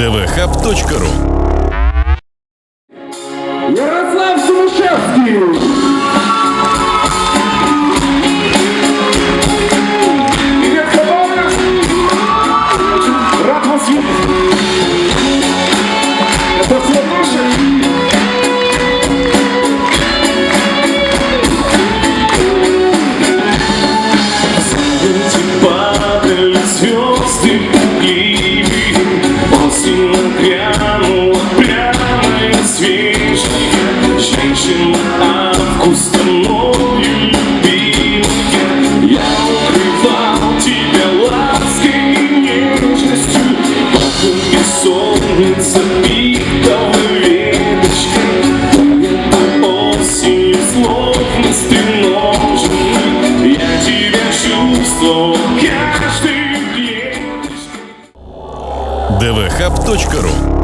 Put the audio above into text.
dvhub.ru Ярослав Сумишевский! Привет, Хабаровск! Осень нагрянула прямо и свежая Женщина августа мною любимая Я укрывал тебя лаской и нежностью Пахнет солнце питала dvhub.ru